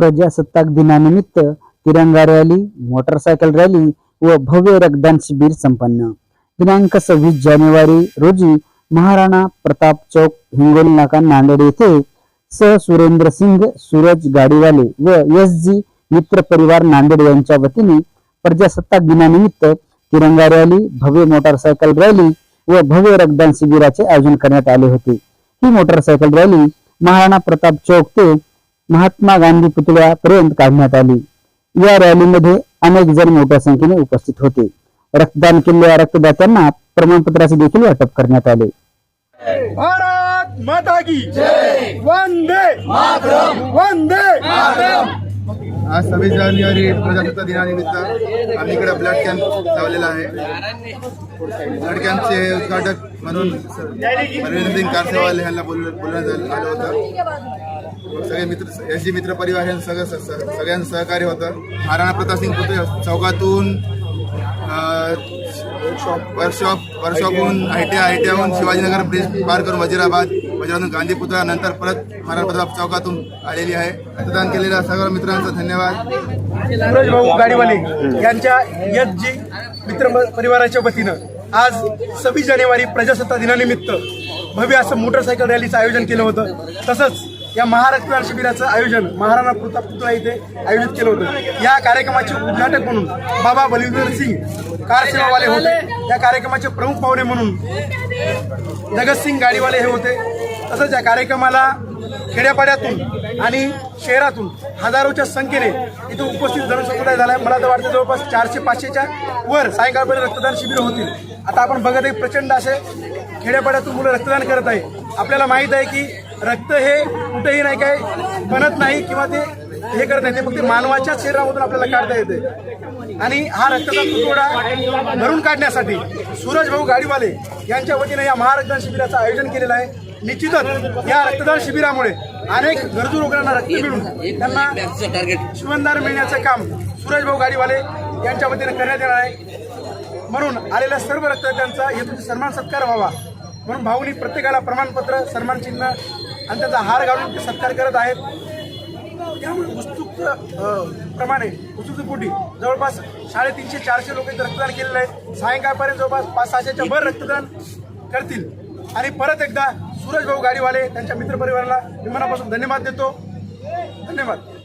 प्रजासत्ताक दिनानिमित्त तिरंगा रॅली मोटरसायकल रॅली व भव्य रक्तदान शिबिर संपन्न. दिनांक सव्वीस जानेवारी रोजी महाराणा प्रताप चौक हिंगोली नाका नांदेड येथे स. सुरेंद्र सिंग सूरज गाडीवाले व एस. जी. मित्र परिवार नांदेड यांच्या वतीने प्रजासत्ताक दिनानिमित्त तिरंगा रॅली भव्य मोटरसायकल रॅली व भव्य रक्तदान शिबिराचे आयोजन करण्यात आले होते. ही मोटरसायकल रॅली महाराणा प्रताप चौक ते महात्मा गांधी पुतळ्यापर्यंत काढण्यात आली. या रॅलीमध्ये अनेक जण मोठ्या संख्येने उपस्थित होते. रक्तदान केलेल्या रक्तदात्यांना प्रमाणपत्राचे देखील वाटप करण्यात आले. भारत माता की वंदे वंदे आज सव्वीस जानेवारी प्रजासत्ताक दिनानिमित्त आम्ही इकडे ब्लड कॅम्प लावलेला आहे. ब्लड कॅम्पचे उद्घाटक म्हणून अरविंद सिंग कारसेवाले यांना बोल बोलण्यात आलं होतं. सगळे मित्र एस जी मित्र परिवार यांचं सगळं सगळ्यांचं सहकार्य होतं महाराणा प्रताप सिंग पुतळे चौकातून वर्कशॉप वर्कशॉपहून आय टी आय टी आयहून शिवाजीनगर ब्रिज पार करून वजिराबाद वजिराबाद गांधी पुतळा नंतर परत महाराणा प्रताप चौकातून आलेली आहे. रक्तदान केलेल्या सर्व मित्रांचा धन्यवाद. सूरज भाऊ गाडीवाले यांच्या एस जी मित्र परिवाराच्या वतीनं आज सव्वीस जानेवारी प्रजासत्ताक दिनानिमित्त भव्य असं मोटरसायकल रॅलीचं आयोजन केलं होतं. तसंच या महारक्तदान शिबिराचं आयोजन महाराणा प्रताप पुतळा इथे आयोजित केलं होतं. या कार्यक्रमाचे उद्घाटक म्हणून बाबा बलविंदर सिंग कारसेवावाले होते. या कार्यक्रमाचे प्रमुख पाहुणे म्हणून जगतसिंग गाडीवाले हे होते. तसंच या कार्यक्रमाला खेड्यापाड्यातून आणि शहरातून हजारोच्या संख्येने इथे उपस्थित जनसमुदाय झाला. आहे मला तर वाटतं जवळपास चारशे पाचशेच्या वर सायंकाळपर्यंत रक्तदान शिबिर होतील. आता आपण बघत आहे प्रचंड असे खेड्यापाड्यातून मुलं रक्तदान करत आहे. आपल्याला माहीत आहे की रक्त हे कुठेही नाही काय बनत नाही किंवा ते हे करत नाही. ते फक्त मानवाच्या शरीरामधून आपल्याला काढता येते. आणि हा रक्ताचा तुटवडा भरून काढण्यासाठी सूरज भाऊ गाडीवाले यांच्या वतीने या महारक्तदान शिबिराचं आयोजन केलेलं आहे. निश्चितच या रक्तदान शिबिरामुळे अनेक गरजू रुग्णांना रक्त मिळून त्यांना शिवनदार मिळण्याचं काम सूरज भाऊ गाडीवाले यांच्या वतीने करण्यात येणार आहे. म्हणून आलेल्या सर्व रक्तदात्यांचा येथून सन्मान सत्कार व्हावा. म्हणून भाऊनी प्रत्येकाला प्रमाणपत्र सन्मान चिन्ह आणि त्याचा हार घालून ते सत्कार करत आहेत. त्यामुळे उत्सुक प्रमाणे उत्सुकतेपोटी जवळपास साडेतीनशे चारशे लोक इथं रक्तदान केलेलं आहे. सायंकाळपर्यंत जवळपास पाच सहाशेच्या भर रक्तदान करतील. आणि परत एकदा सूरज भाऊ गाडीवाले त्यांच्या मित्रपरिवाराला विमानापासून धन्यवाद देतो. धन्यवाद.